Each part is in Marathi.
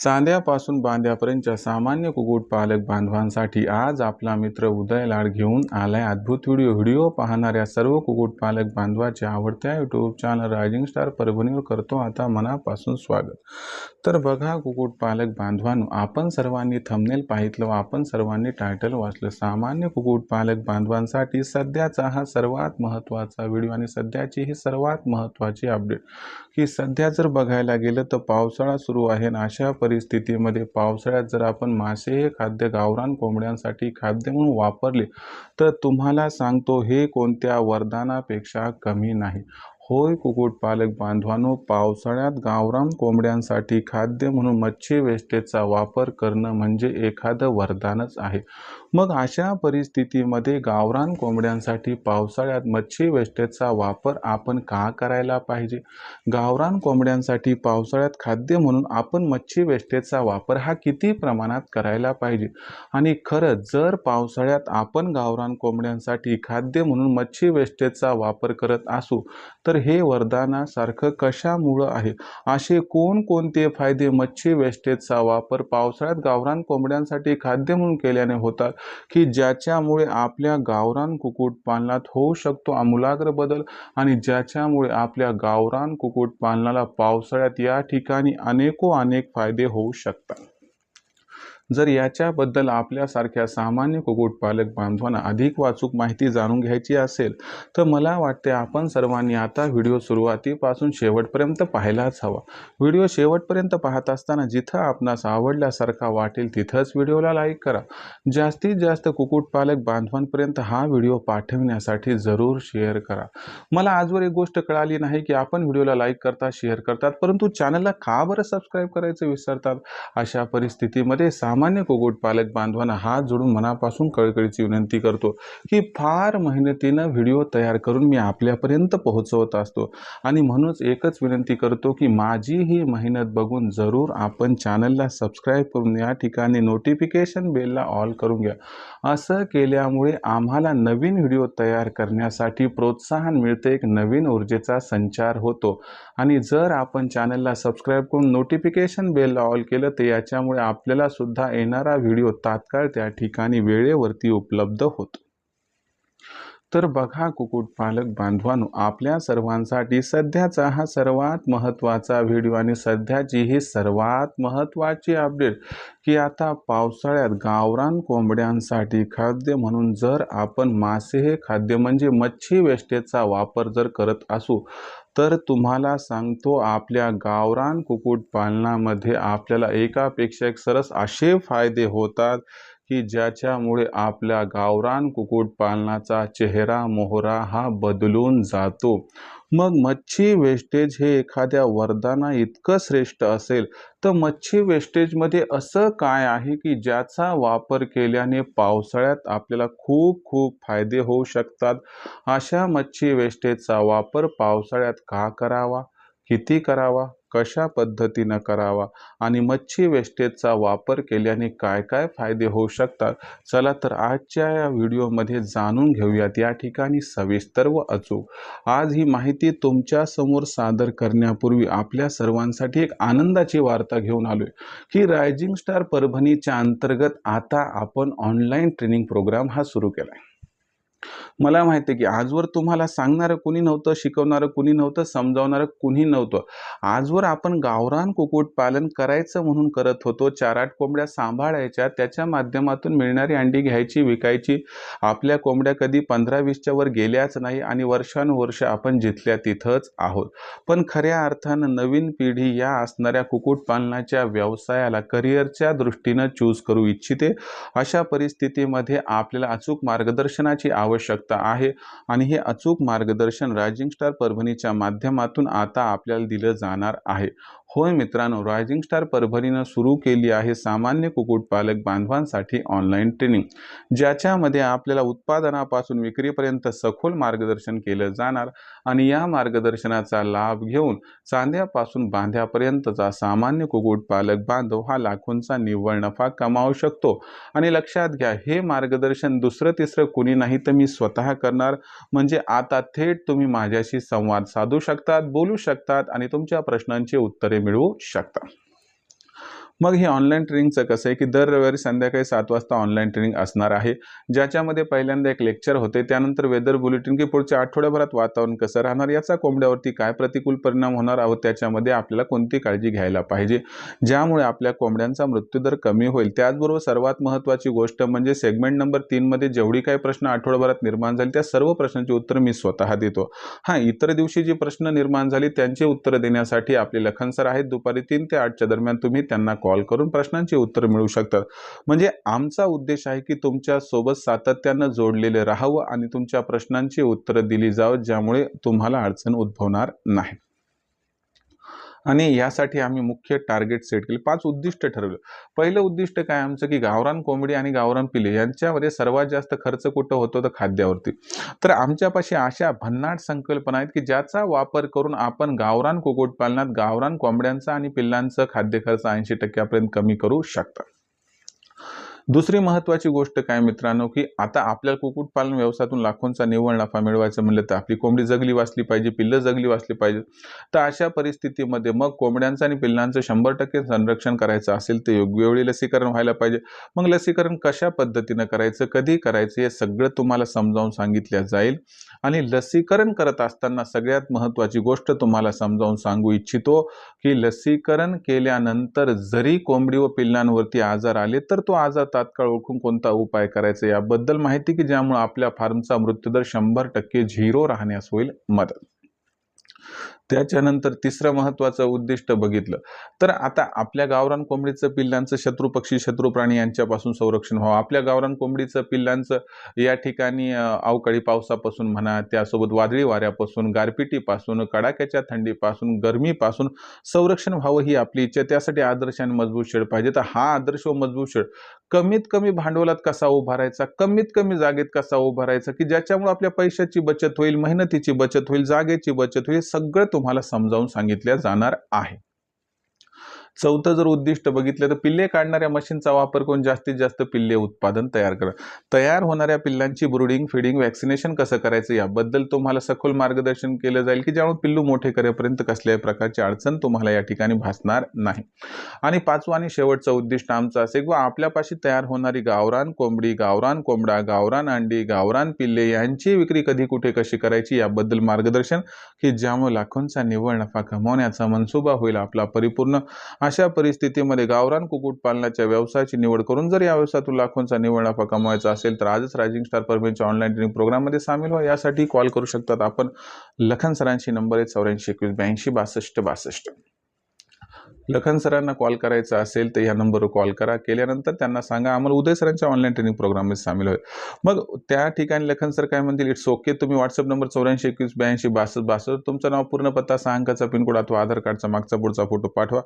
चांद्यापासून बांद्यापर्यंतच्या सामान्य कुक्कुटपालक बांधवांसाठी आज आपला मित्र उदय लाड घेऊन आलाय अद्भुत व्हिडिओ. व्हिडिओ पाहणाऱ्या सर्व कुक्कुटपालक बांधवाच्या आवडत्या यूट्यूब चॅनल रायझिंग स्टार परभणीवर करतो आता मनापासून स्वागत. तर बघा कुक्कुटपालक बांधवांनो आपण सर्वांनी थंबनेल पाहितलं आपण सर्वांनी टायटल वाचलं. सामान्य कुक्कुटपालक बांधवांसाठी सध्याचा हा सर्वात महत्त्वाचा व्हिडिओ आणि सध्याची ही सर्वात महत्त्वाची अपडेट की सध्या जर बघायला गेलं तर पावसाळा सुरू आहे आणि अशा परिस्थितीमध्ये पावसाळ्यात जर आपण मासे हे खाद्य गावरान कोंबड्यांसाठी खाद्य म्हणून वापरले तर तुम्हाला सांगतो हे कोणत्या वरदानापेक्षा कमी नाही. होय कुक्कुटपालक बांधवांनो पावसाळ्यात गावरान कोंबड्यांसाठी खाद्य म्हणून मच्छी वेस्टेजचा वापर करणं म्हणजे एखादं वरदानच आहे. मग अशा परिस्थितीमध्ये गावरान कोंबड्यांसाठी पावसाळ्यात मच्छी वेस्टेजचा वापर आपण का करायला पाहिजे? गावरान कोंबड्यांसाठी पावसाळ्यात खाद्य म्हणून आपण मच्छी वेस्टेजचा वापर हा किती प्रमाणात करायला पाहिजे? आणि खरंच जर पावसाळ्यात आपण गावरान कोंबड्यांसाठी खाद्य म्हणून मच्छी वेस्टेजचा वापर करत असू तर हे वरदानासारखं कशामुळं आहे? असे कोणकोणते फायदे मच्छी वेस्टेजचा वापर पावसाळ्यात गावरान कोंबड्यांसाठी खाद्य म्हणून केल्याने होतात की ज्याच्यामुळे आपल्या गावरान कुक्कुटपालनात होऊ शकतो आमूलाग्र बदल आणि ज्याच्यामुळे आपल्या गावरान कुक्कुटपालनाला पावसाळ्यात या ठिकाणी अनेको अनेक फायदे होऊ शकतात? जर याच्याबद्दल आपल्यासारख्या सामान्य कुक्कुटपालक बांधवांना अधिक वाचूक माहिती जाणून घ्यायची असेल तर मला वाटते आपण सर्वांनी आता व्हिडिओ सुरुवातीपासून शेवटपर्यंत पाहायलाच हवा. व्हिडिओ शेवटपर्यंत पाहत असताना जिथं आपणास आवडल्यासारखा वाटेल तिथंच व्हिडिओला लाईक करा. जास्तीत जास्त कुक्कुटपालक बांधवांपर्यंत हा व्हिडिओ पाठवण्यासाठी जरूर शेअर करा. मला आजवर एक गोष्ट कळाली नाही की आपण व्हिडिओला लाईक करता शेअर करतात परंतु चॅनलला का बरं सबस्क्राईब करायचं विसरतात? अशा परिस्थितीमध्ये सामान्य कुक्कुटपालक बांधवांना हात जोडून मनापासून कळकळीची विनंती करतो की फार मेहनतीनं व्हिडिओ तयार करून मी आपल्यापर्यंत पोहोचवत असतो. आणि म्हणूनच एकच विनंती करतो की माझी ही मेहनत बघून जरूर आपण चॅनलला सबस्क्राईब करून या ठिकाणी नोटिफिकेशन बेलला ऑल करून घ्या. असं केल्यामुळे आम्हाला नवीन व्हिडिओ तयार करण्यासाठी प्रोत्साहन मिळते एक नवीन ऊर्जेचा संचार होतो. आणि जर आपण चॅनलला सबस्क्राईब करून नोटिफिकेशन बेलला ऑल केलं तर याच्यामुळे आपल्याला सुद्धा येणारा व्हिडिओ तात्काळ त्या ठिकाणी वेळेवरती उपलब्ध होतो. तर बघा कुक्कुटपालक बांधवांनो आपल्या सर्वांसाठी सध्याचा हा सर्वात महत्त्वाचा व्हिडिओ आणि सध्याची ही सर्वात महत्त्वाची अपडेट की आता पावसाळ्यात गावरान कोंबड्यांसाठी खाद्य म्हणून जर आपण मासे हे खाद्य म्हणजे मच्छी वेष्टेचा वापर जर करत असू तर तुम्हाला सांगतो आपल्या गावरान कुक्कुटपालनामध्ये आपल्याला एकापेक्षा एक सरस असे फायदे होतात की ज्याच्यामुळे आपल्या गावरान कुक्कुटपालनाचा चेहरा मोहरा हा बदलून जातो. मग मच्छी वेस्टेज हे एखाद्या वरदाना इतकं श्रेष्ठ असेल तर मच्छी वेस्टेजमध्ये असं काय आहे की ज्याचा वापर केल्याने पावसाळ्यात आपल्याला खूप खूप फायदे होऊ शकतात? अशा मच्छी वेस्टेजचा वापर पावसाळ्यात का करावा? किती करावा? कशा पद्धतीनं करावा आणि मच्छी वेस्टेजचा वापर केल्याने काय काय फायदे होऊ शकतात? चला तर आजच्या या व्हिडिओमध्ये जाणून घेऊयात. या ठिकाणी सविस्तर व अचूक. आज ही माहिती तुमच्यासमोर सादर करण्यापूर्वी आपल्या सर्वांसाठी एक आनंदाची वार्ता घेऊन आलोय. की रायझिंग स्टार परभणीच्या अंतर्गत आता आपण ऑनलाईन ट्रेनिंग प्रोग्राम हा सुरू केला आहे मला माहिती आहे की आजवर तुम्हाला सांगणारं कुणी नव्हतं शिकवणारं कुणी नव्हतं समजावणारं कुणी नव्हतं. आजवर आपण गावरान कुक्कुटपालन करायचं म्हणून करत होतो चार आठ कोंबड्या सांभाळायच्या त्याच्या माध्यमातून मिळणारी अंडी घ्यायची विकायची. आपल्या कोंबड्या कधी पंधरा वीसच्या वर गेल्याच नाही आणि वर्षानुवर्ष आपण जिथल्या तिथंच आहोत. पण खऱ्या अर्थानं नवीन पिढी या असणाऱ्या कुक्कुटपालनाच्या व्यवसायाला करिअरच्या दृष्टीनं चूज करू इच्छिते. अशा परिस्थितीमध्ये आपल्याला अचूक मार्गदर्शनाची आवश्यकता आवश्यकता आहे. आणि हे अचूक मार्गदर्शन रायझिंग स्टार परभणीच्या माध्यमातून आता आपल्याला दिलं जाणार आहे. होय मित्रांनो रायझिंग स्टार परभणीनं सुरू केली आहे सामान्य कुक्कुटपालक बांधवांसाठी ऑनलाईन ट्रेनिंग ज्याच्यामध्ये आपल्याला उत्पादनापासून विक्रीपर्यंत सखोल मार्गदर्शन केलं जाणार आणि या मार्गदर्शनाचा लाभ घेऊन चांद्यापासून बांध्यापर्यंतचा सामान्य कुक्कुटपालक बांधव हा लाखोंचा निव्वळ नफा कमावू शकतो. आणि लक्षात घ्या हे मार्गदर्शन दुसरं तिसरं कुणी नाही तर मी स्वतः करणार. म्हणजे आता थेट तुम्ही माझ्याशी संवाद साधू शकतात बोलू शकतात आणि तुमच्या प्रश्नांची उत्तरे मिळवू शकता. मग हे ऑनलाईन ट्रेनिंगचं कसं आहे की दर रविवारी संध्याकाळी सात वाजता ऑनलाईन ट्रेनिंग असणार आहे. ज्याच्यामध्ये पहिल्यांदा एक लेक्चर होते त्यानंतर वेदर बुलेटिन की पुढच्या आठवड्याभरात वातावरण कसं राहणार याचा कोंबड्यावरती काय प्रतिकूल परिणाम होणार आहोत त्याच्यामध्ये आपल्याला कोणती काळजी घ्यायला पाहिजे? ज्यामुळे आपल्या कोंबड्यांचा मृत्यूदर कमी होईल. त्याचबरोबर सर्वात महत्त्वाची गोष्ट म्हणजे सेगमेंट नंबर तीनमध्ये जेवढी काही प्रश्न आठवड्याभरात निर्माण झाली त्या सर्व प्रश्नांची उत्तरं मी स्वतः देतो. हां इतर दिवशी जी प्रश्न निर्माण झाली त्यांची उत्तरं देण्यासाठी आपले लखन सर आहेत. दुपारी तीन ते आठच्या दरम्यान तुम्ही त्यांना कॉल करून प्रश्नांची उत्तरं मिळू शकतात. म्हणजे आमचा उद्देश आहे की तुमच्यासोबत सातत्यानं जोडलेले राहावं आणि तुमच्या प्रश्नांची उत्तरं दिली जावं ज्यामुळे तुम्हाला अडचण उद्भवणार नाही. आणि यासाठी आम्ही मुख्य टार्गेट सेट केले. पाच उद्दिष्ट ठरवलं. पहिलं उद्दिष्ट काय? आमचं की गावरान कोंबडी आणि गावरान पिले यांच्यामध्ये सर्वात जास्त खर्च कुठं होतो? तर खाद्यावरती. तर आमच्यापाशी अशा भन्नाट संकल्पना आहेत की ज्याचा वापर करून आपण गावरान कुक्कुटपालनात गावरान कोंबड्यांचा आणि पिल्लांचं खाद्य खर्च ऐंशी टक्क्यापर्यंत कमी करू शकता. दुसरी महत्त्वाची गोष्ट काय मित्रांनो की आता आपल्याला कुक्कुटपालन व्यवसायातून लाखोंचा निव्वळ नफा मिळवायचा म्हणलं तर आपली कोंबडी जगली वाचली पाहिजे पिल्लं जगली वाचली पाहिजे. तर अशा परिस्थितीमध्ये मग कोंबड्यांचं आणि पिल्लांचं शंभर टक्के संरक्षण करायचं असेल तर योग्य वेळी लसीकरण व्हायला पाहिजे. मग लसीकरण कशा पद्धतीनं करायचं कधी करायचं हे सगळं तुम्हाला समजावून सांगितलं जाईल. आणि लसीकरण करत असताना सगळ्यात महत्त्वाची गोष्ट तुम्हाला समजावून सांगू इच्छितो की लसीकरण केल्यानंतर जरी कोंबडी व पिल्लांवरती आजार आले तर तो आजार तात्काळ ओळखून कोणता उपाय करायचा याबद्दल माहिती की ज्यामुळे आपल्या फार्मचा मृत्यूदर शंभर टक्के झिरो राहण्यास होईल मदत. त्याच्यानंतर तिसरं महत्त्वाचं उद्दिष्ट बघितलं. तर आता आपल्या गावरान कोंबडीचं पिल्लांचं शत्रू पक्षी शत्रू प्राणी यांच्यापासून संरक्षण व्हावं. आपल्या गावरान कोंबडीचं पिल्लांचं या ठिकाणी अवकाळी पावसापासून म्हणा त्यासोबत वादळी वाऱ्यापासून गारपिटीपासून कडाक्याच्या थंडीपासून गरमीपासून संरक्षण व्हावं ही आपली इच्छा. त्यासाठी आदर्श आणि मजबूत शेड पाहिजे तर हा आदर्श व मजबूत शेड कमीत कमी भांडवलात कसा उभारायचा कमीत कमी जागेत कसा उभारायचा की ज्याच्यामुळे आपल्या पैशाची बचत होईल मेहनतीची बचत होईल जागेची बचत होईल सगळं तुम्हाला समजावून सांगितल्या जाणार आहे. चौथं जर उद्दिष्ट बघितलं तर पिल्ले काढणाऱ्या मशीनचा वापर करून जास्तीत जास्त पिल्ले उत्पादन तयार करा. तयार होणाऱ्या पिल्लांची ब्रुडिंग फिडिंग वॅक्सिनेशन कसं करायचं याबद्दल तुम्हाला सखोल मार्गदर्शन केलं जाईल की ज्यामुळे पिल्लू मोठे करेपर्यंत कसल्याही प्रकारची अडचण तुम्हाला या ठिकाणी भासणार नाही. आणि पाचवं आणि शेवटचं उद्दिष्ट आमचं असेल किंवा आपल्यापाशी तयार होणारी गावरान कोंबडी गावरान कोंबडा गावरान अंडी गावरान पिल्ले यांची विक्री कधी कुठे कशी करायची याबद्दल मार्गदर्शन की ज्यामुळे लाखोंचा निव्वळ नफा कमवण्याचा मनसुबा होईल आपला परिपूर्ण. अशा परिस्थितीमध्ये गावरान कुक्कुटपालनाच्या व्यवसायाची निवड करून जर या व्यवसायातून लाखोंचा निव्वळ नफा कमवायचा असेल तर आजच रायझिंग स्टार परमेच्या ऑनलाईन ट्रेनिंग प्रोग्राममध्ये सामील व्हा. यासाठी कॉल करू शकतात आपण लखन सरांशी. नंबर आहे चौऱ्याऐंशी एकवीस ब्याऐंशी बासष्ट बासष्ट. लखन सरांना कॉल करायचा असेल तर या नंबरवर कॉल करा. केल्यानंतर त्यांना सांगा आम्हाला उदय सरांच्या ऑनलाईन ट्रेनिंग प्रोग्राममध्ये सामील होईल. मग त्या ठिकाणी लखन सर काय म्हणतील इट्स ओके तुम्ही व्हॉट्सअप नंबर चौऱ्याऐंशी एकवीस ब्याऐंशी बासष्ट बासष्ट तुमचं नाव पूर्ण पत्ता सहा अंकाचा पिनकोड अथवा आधार कार्डचा मागचा पुढचा फोटो पाठवा.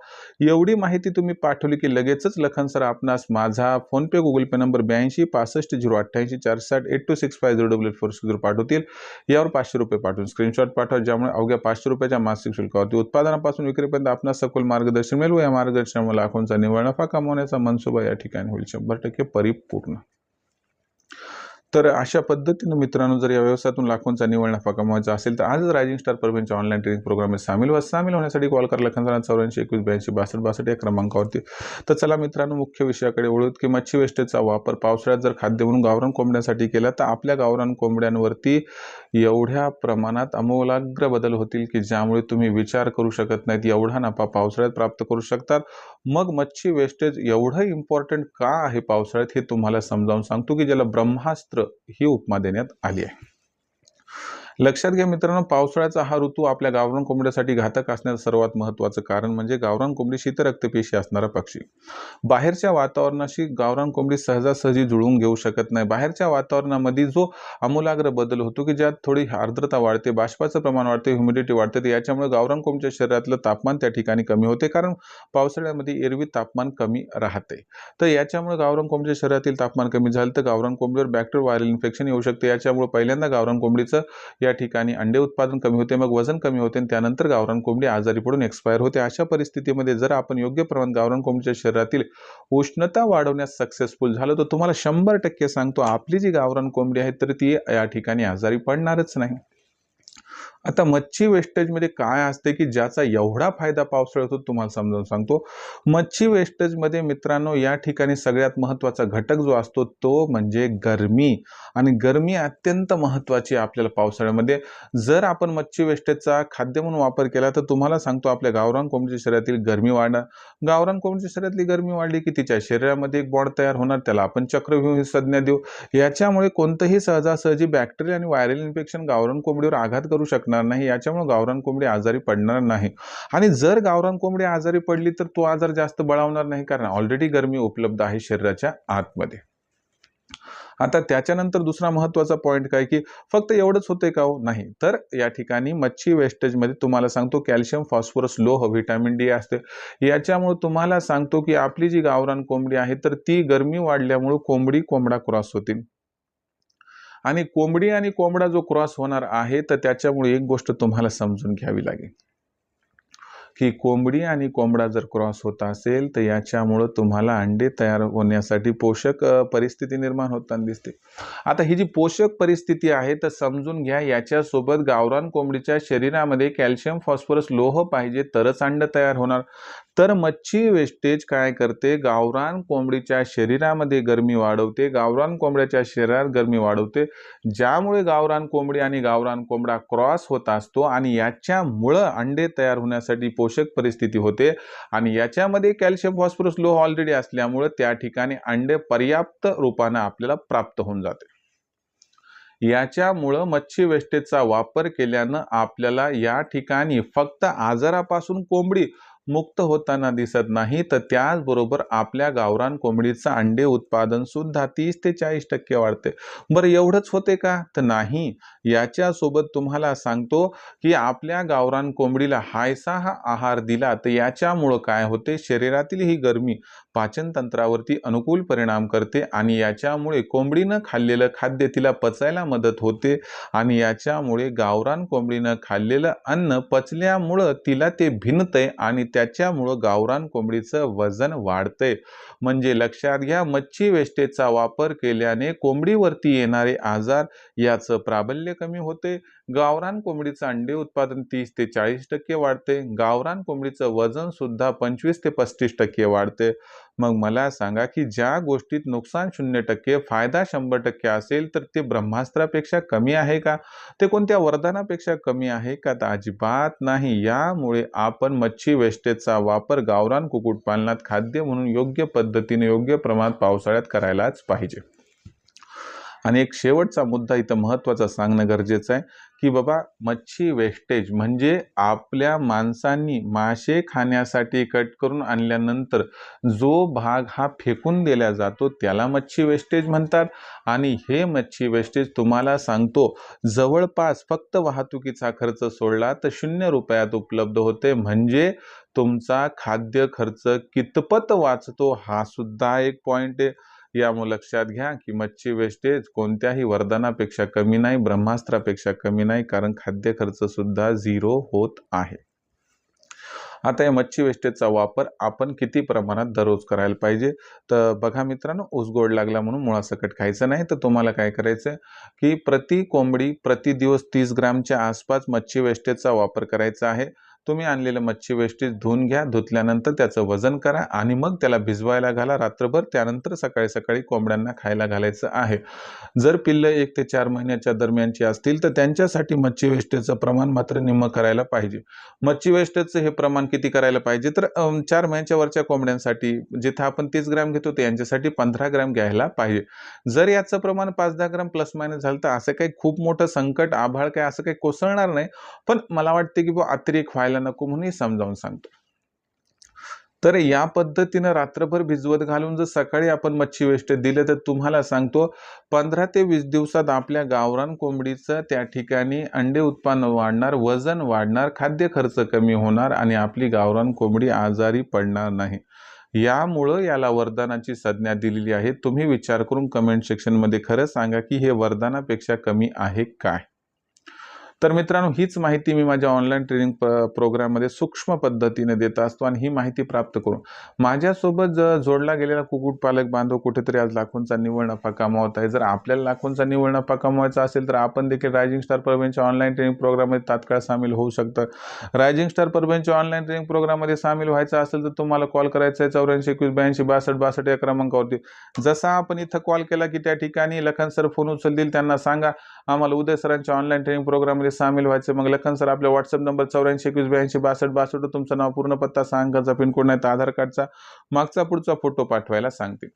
एवढी माहिती तुम्ही पाठवली की लगेचच लखन सर आपणास माझा फोनपे गुगल पे नंबर ब्याऐंशी पासष्ट झिरो अठ्ठ्याऐंशी चार साठ eight two six five zero double eight four six zero पाठवतील. यावर पाचशे रुपये पाठवून स्क्रीनशॉट पाठवा. ज्यामुळे अवघ्या पाचशे रुपयाच्या मासिक शुल्कावरती उत्पादनापासून विक्रीपर्यंत आपणास सखोल मार्गदर्शन मिळेल व या मार्गदर्शनामुळे लाखोंचा निव्वळ नफा कमवण्याचा मनसुबा या ठिकाणी होईल. शंभर टक्के परिपूर्ण. तर अशा पद्धतीनं मित्रांनो जर या व्यवसायातून लाखोंचा निव्वळ नफा कमवायचा असेल तर आजच रायझिंग स्टार परमेच्या ऑनलाईन ट्रेनिंग प्रोग्राममध्ये सामील व्हा. सामील होण्यासाठी कॉल करा लखनचा चौऱ्याऐंशी एकवीस ब्याऐंशी बासष्ट बासष्ट या क्रमांकावरती. तर चला मित्रांनो मुख्य विषयाकडे ओळख की मच्छी वेस्टेजचा वापर पावसाळ्यात जर खाद्य म्हणून गावरान कोंबड्यांसाठी केला तर आपल्या गावरान कोंबड्यांवरती एवढ्या प्रमाणात अमूलाग्र बदल होतील की ज्यामुळे तुम्ही विचार करू शकत नाहीत एवढा नफा पावसाळ्यात प्राप्त करू शकतात. मग मच्छी वेस्टेज एवढं इम्पॉर्टंट का आहे पावसाळ्यात हे तुम्हाला समजावून सांगतो की ज्याला ब्रह्मास्त्र ही उपमा देण्यात आली आहे. लक्षात घ्या मित्रांनो पावसाळ्याचा हा ऋतू आपल्या गावरान कोंबड्यासाठी घातक असण्याचं सर्वात महत्त्वाचं कारण म्हणजे गावरान कोंबडी शीत रक्तपेशी असणारा पक्षी. बाहेरच्या वातावरणाशी गावरान कोंबडी सहजासहजी जुळवून घेऊ शकत नाही. बाहेरच्या वातावरणामध्ये जो आमूलाग्र बदल होतो की ज्यात थोडी आर्द्रता वाढते बाष्पाचं प्रमाण वाढते ह्युमिडिटी वाढते तर याच्यामुळे गावरान कोंबडीच्या शरीरातलं तापमान त्या ठिकाणी कमी होते. कारण पावसाळ्यामध्ये एरवी तापमान कमी राहते. तर याच्यामुळे गावरान कोंबडीच्या शरीरातील तापमान कमी झालं तर गावरान कोंबडीवर बॅक्टेरियल व्हायरल इन्फेक्शन येऊ शकते. याच्यामुळे पहिल्यांदा गावरान कोंबडीचं या ठिकाणी अंडे उत्पादन कमी होते मग वजन कमी होते आणि त्यानंतर गावरान कोंबडी आजारी पडून एक्सपायर होते. अशा परिस्थितीमध्ये जर आपण योग्य प्रमाणात गावरान कोंबडीच्या शरीरातील उष्णता वाढवण्यास सक्सेसफुल झालं तर तुम्हाला शंभर टक्के सांगतो आपली जी गावरान कोंबडी आहे तर ती या ठिकाणी आजारी पडणारच नाही. आता मच्छी वेस्टेजमध्ये काय असते की ज्याचा एवढा फायदा पावसाळ्यात होतो तुम्हाला समजावून सांगतो. मच्छी वेस्टेजमध्ये मित्रांनो या ठिकाणी सगळ्यात महत्त्वाचा घटक जो असतो तो म्हणजे गरमी. आणि गरमी अत्यंत महत्त्वाची आहे आपल्याला पावसाळ्यामध्ये. जर आपण मच्छी वेस्टेजचा खाद्य म्हणून वापर केला तर तुम्हाला सांगतो आपल्या गावरान कोंबडीच्या शरीरातील गरमी वाढणार. गावरान कोंबडीच्या शरीरातली गरमी वाढली की तिच्या शरीरामध्ये एक बॉड तयार होणार त्याला आपण चक्रव्यूह ही संज्ञा देऊ. याच्यामुळे कोणतंही सहजासहजी बॅक्टेरिया आणि व्हायरल इन्फेक्शन गावरान कोंबडीवर आघात करू शकणार नाही याच्यामुळे गावरान कोंबडी आजारी पडणार नाही. आणि जर गावरान कोंबडी आजारी पडली तर तो आजार जास्त बळावणार नाही कारण ऑलरेडी गरमी उपलब्ध आहे शरीराच्या आतमध्ये. आता त्याच्यानंतर दुसरा महत्त्वाचा पॉईंट काय की फक्त एवढंच होतंय का हो? नाही. तर या ठिकाणी मच्छी वेस्टेजमध्ये तुम्हाला सांगतो कॅल्शियम फॉस्फरस लोह व्हिटॅमिन डी असते. याच्यामुळे तुम्हाला सांगतो की आपली जी गावरान कोंबडी आहे तर ती गरमी वाढल्यामुळे कोंबडी कोंबडा क्रॉस होतील. आणि कोंबडी आणि कोंबडा जो क्रॉस होणार आहे तर त्याच्यामुळे एक गोष्ट तुम्हाला समजून घ्यावी लागेल. की कोंबडी आणि कोंबडा जर क्रॉस होत असेल तर याच्यामुळं तुम्हाला अंडे तयार होण्यासाठी पोषक परिस्थिती निर्माण होताना दिसते. आता ही जी पोषक परिस्थिती आहे तर समजून घ्या याच्यासोबत गावरान कोंबडीच्या शरीरामध्ये कॅल्शियम फॉस्फरस लोह पाहिजे तरच अंड तयार होणार. तर मच्छी वेस्टेज काय करते? गावरान कोंबडीच्या शरीरामध्ये गरमी वाढवते. गावरान कोंबड्याच्या शरीरात गरमी वाढवते. ज्यामुळे गावरान कोंबडी आणि गावरान कोंबडा क्रॉस होत असतो आणि याच्यामुळं अंडे तयार होण्यासाठी पोषक परिस्थिती होते आणि याच्यामध्ये कॅल्शियम फॉस्फरस लोह ऑलरेडी असल्यामुळं त्या ठिकाणी अंडे पर्याप्त रूपानं आपल्याला प्राप्त होऊन जाते. याच्यामुळं मच्छी वेस्टेजचा वापर केल्यानं आपल्याला या ठिकाणी फक्त आजारापासून कोंबडी मुक्त होताना दिसत नाही तर त्याचबरोबर आपल्या गावरान कोंबडीचं अंडे उत्पादन सुद्धा तीस ते चाळीस टक्के वाढते. बरं एवढंच होते का? तर नाही. याच्यासोबत तुम्हाला सांगतो की आपल्या गावरान कोंबडीला हायसा हा आहार दिला तर याच्यामुळं काय होते? शरीरातील ही गरमी पाचन तंत्रावरती अनुकूल परिणाम करते आणि याच्यामुळे कोंबडीनं खाल्लेलं खाद्य तिला पचायला मदत होते आणि याच्यामुळे गावरान कोंबडीनं खाल्लेलं अन्न पचल्यामुळं तिला ते भिनतंय आणि त्याच्यामुळं गावरान कोंबडीचं वजन वाढतंय. म्हणजे लक्षात घ्या मच्छी वेस्टेजचा वापर केल्याने कोंबडीवरती येणारे आजार याचं प्राबल्य कमी होते. गावरान कोंबडीचं अंडे उत्पादन तीस ते चाळीस टक्के वाढते. गावरान कोंबडीचं वजन सुद्धा पंचवीस ते पस्तीस टक्के वाढते. मग मला सांगा की ज्या गोष्टीत नुकसान शून्य टक्के फायदा शंभर टक्के असेल तर ते ब्रह्मास्त्रापेक्षा कमी आहे का? ते कोणत्या वरदानापेक्षा कमी आहे का? तर अजिबात नाही. यामुळे आपण मच्छी वेस्टेजचा वापर गावरान कुक्कुटपालनात खाद्य म्हणून योग्य पद्धतीने योग्य प्रमाणात पावसाळ्यात करायलाच पाहिजे. आणि एक शेवटचा मुद्दा इथं महत्त्वाचा सांगणं गरजेचं आहे. की बाबा मच्छी वेस्टेज म्हणजे आपल्या माणसांनी मासे खाण्यासाठी कट करून आणल्यानंतर जो भाग हा फेकून दिला जातो त्याला मच्छी वेस्टेज म्हणतात. आणि हे मच्छी वेस्टेज तुम्हाला सांगतो जवळपास फक्त वाहतुकीचा खर्च सोडला तर शून्य रुपयात उपलब्ध होते. म्हणजे तुमचा खाद्य खर्च कितपत वाचतो हा सुद्धा एक पॉईंट आहे. यामुळे लक्षात घ्या की मच्छी वेस्टेज कोणत्याही वरदानापेक्षा कमी नाही ब्रह्मास्त्रापेक्षा कमी नाही कारण खाद्य खर्च सुद्धा झिरो होत आहे. आता या मच्छी वेस्टेजचा वापर आपण किती प्रमाणात दररोज करायला पाहिजे? तर बघा मित्रांनो ऊस गोड लागला म्हणून मुळासकट खायचं नाही. तर तुम्हाला काय करायचं की प्रति कोंबडी प्रति दिवस तीस ग्रामच्या आसपास मच्छी वेस्टेजचा वापर करायचा आहे. तुम्ही आणलेलं मच्छी वेस्टेज धुवून घ्या धुतल्यानंतर त्याचं वजन करा आणि मग त्याला भिजवायला घाला. रात्रभर त्यानंतर सकाळी सकाळी कोंबड्यांना खायला घालायचं आहे. जर पिल्लं एक ते चार महिन्याच्या दरम्यानची असतील तर त्यांच्यासाठी मच्छी वेस्टेजचं प्रमाण मात्र निम्म करायला पाहिजे. मच्छी वेस्टेजचं हे प्रमाण किती करायला पाहिजे? तर चार महिन्याच्या वरच्या कोंबड्यांसाठी जिथं आपण तीस ग्रॅम घेतो ते यांच्यासाठी पंधरा ग्रॅम घ्यायला पाहिजे. जर याचं प्रमाण पाच दहा ग्रॅम प्लस मायनस झालं तर असं काही खूप मोठं संकट आभाळ काय असं काही कोसळणार नाही. पण मला वाटते की बुवा अतिरेक व्हायला नको म्हणून हे समजावून सांगतो. तर या पद्धतीनं रात्रभर भिजवत घालून जर सकाळी आपण मच्छी वेष्ट दिले तर तुम्हाला सांगतो पंधरा ते वीस दिवसात आपल्या गावरान कोंबडीचं त्या ठिकाणी अंडे उत्पन्न वाढणार वजन वाढणार खाद्य खर्च कमी होणार आणि आपली गावरान कोंबडी आजारी पडणार नाही. यामुळं याला वरदानाची संज्ञा दिलेली आहे. तुम्ही विचार करून कमेंट सेक्शनमध्ये खरं सांगा की हे वरदानापेक्षा कमी आहे काय? तर मित्रांनो हीच माहिती मी माझ्या ऑनलाईन ट्रेनिंग प प्रोग्राममध्ये सूक्ष्म पद्धतीने देत असतो आणि ही माहिती प्राप्त करून. माझ्यासोबत ज जोडला गेलेला कुक्कुटपालक बांधव कुठेतरी आज लाखोंचा निव्वळ नफा कमावत आहे. जर आपल्याला लाखोंचा निव्वळ नफा कमवायचा असेल तर आपण देखील रायझिंग स्टार परभणीच्या ऑनलाईन ट्रेनिंग प्रोग्राममध्ये तात्काळ सामील होऊ शकतं. रायझिंग स्टार परभणीच्या ऑनलाईन ट्रेनिंग प्रोग्राममध्ये सामील व्हायचं असेल तर तुम्हाला कॉल करायचा आहे चौऱ्याऐंशी एकवीस ब्याऐंशी बासष्ट बासष्ट या क्रमांकावरती. जसा आपण इथं कॉल केला की त्या ठिकाणी लखन सर फोन उचलतील त्यांना सांगा आम्हाला उदय सरांच्या ऑनलाईन ट्रेनिंग प्रोग्राममध्ये सामील व्हायचं. मग लखन सर आपल्या व्हॉट्सअप नंबर चौऱ्याऐंशी एकवीस ब्याऐंशी बासष्ट बासष्ट तुमचं नाव पूर्ण पत्ता सहा अंकाचा पिनकोड नाही तर आधार कार्डचा. मागचा पुढचा फोटो पाठवायला सांगते.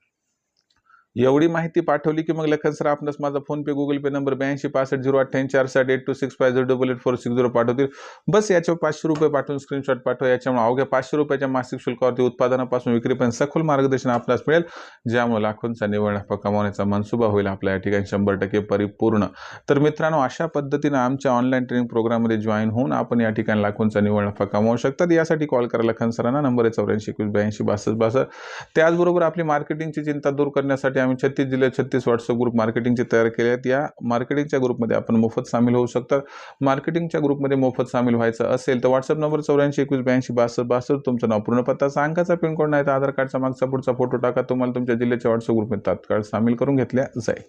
एवढी माहिती पाठवली की मग लखन सर आपणास माझा फोन पे गुगल पे नंबर ब्याऐंशी पासष्ट झिरो अठ्ठ्याऐंशी चार साठ eight two six five zero double eight four six zero पाठवतील. बस याच्यावर पाचशे रुपये पाठवून स्क्रीनशॉट पाठवा याच्यामुळे अवघ्या पाचशे रुपयाच्या मासिक शुल्कावरती उत्पादनापासून विक्रीपर्यंत सखोल मार्गदर्शन आपल्यास मिळेल ज्यामुळे लाखोंचा निव्वळ नफा कमावण्याचा मनसुबा होईल आपल्या या ठिकाणी शंभर टक्के परिपूर्ण. तर मित्रांनो अशा पद्धतीनं आमच्या ऑनलाईन ट्रेनिंग प्रोग्राममध्ये जॉईन होऊन आपण या ठिकाणी लाखोंचा निव्वळ नफा कमावू शकतात यासाठी कॉल करा लखन सरांना. नंबर आहे चौऱ्याऐंशी एकवीस ब्याऐंशी बासष्ट बासष्ट. त्याचबरोबर आपली मार्केटिंगची चिंता दूर करण्यासाठी आम्ही छत्तीस जिल्ह्यात छत्तीस व्हॉट्सअप ग्रुप मार्केटिंगचे तयार केले आहेत या मार्केटिंगच्या ग्रुपमध्ये आपण मोफत सामील होऊ शकतात मार्केटिंगच्या ग्रुपमध्ये मोफत सामील व्हायचं असेल तर व्हॉट्सअप नंबर चौऱ्याऐंशी एकवीस ब्याऐंशी बासष्ट बासष्ट तुमचं नाव पूर्ण पत्ता सांगाचा पिनकोड नाही तर आधार कार्डचा मागचा पुढचा फोटो टाका. तुम्हाला तुमच्या जिल्ह्याच्या व्हॉट्सअप ग्रुपमध्ये तात्काळ सामील करून घेतल्या जाईल.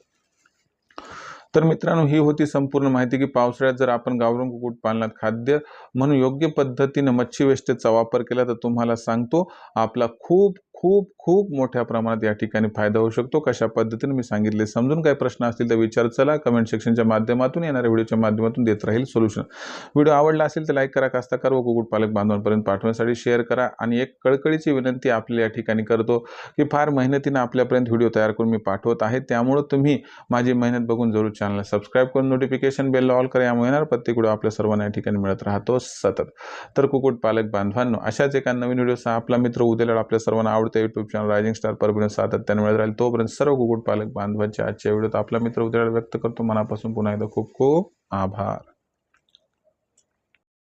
तर मित्रांनो ही होती संपूर्ण माहिती की पावसाळ्यात जर आपण गावरून कुक्कुटपालनात खाद्य म्हणून योग्य पद्धतीनं मच्छी वेस्टेजचा वापर केला तर तुम्हाला सांगतो आपला खूप खूप खूप मोठ्या प्रमाणात या ठिकाणी फायदा होऊ शकतो. कशा पद्धतीने मी सांगितले समजून काही प्रश्न असतील तर विचार चला. कमेंट सेक्शनच्या माध्यमातून येणाऱ्या व्हिडिओच्या माध्यमातून देत राहील सोल्युशन. व्हिडिओ आवडला असेल तर लाईक करा कास्ताकार व कुक्कुटपालक बांधवांपर्यंत पाठवण्यासाठी शेअर करा आणि एक कळकळीची विनंती आपल्या या ठिकाणी करतो की फार मेहनतीनं आपल्यापर्यंत व्हिडिओ तयार करून मी पाठवत आहे. त्यामुळं तुम्ही माझी मेहनत बघून जरूर चॅनलला सबस्क्राईब करून नोटिफिकेशन बेल ऑल करा. यामुळे येणार प्रत्येक व्हिडिओ आपल्या सर्वांना या ठिकाणी मिळत राहतो सतत. तर कुक्कुटपालक बांधवांनो अशाच एका नवीन व्हिडिओचा आपला मित्र उद्याला आपल्या सर्वांना आवडतं YouTube channel rising star Parbhani सातत्याने मिळत राहील. तोपर्यंत सर्व कुक्कुटपालक बांधवांच्या आजच्या व्हिडिओत आपला मित्र उद्या व्यक्त करतो. मनापासून पुन्हा एकदा खूप खूप आभार.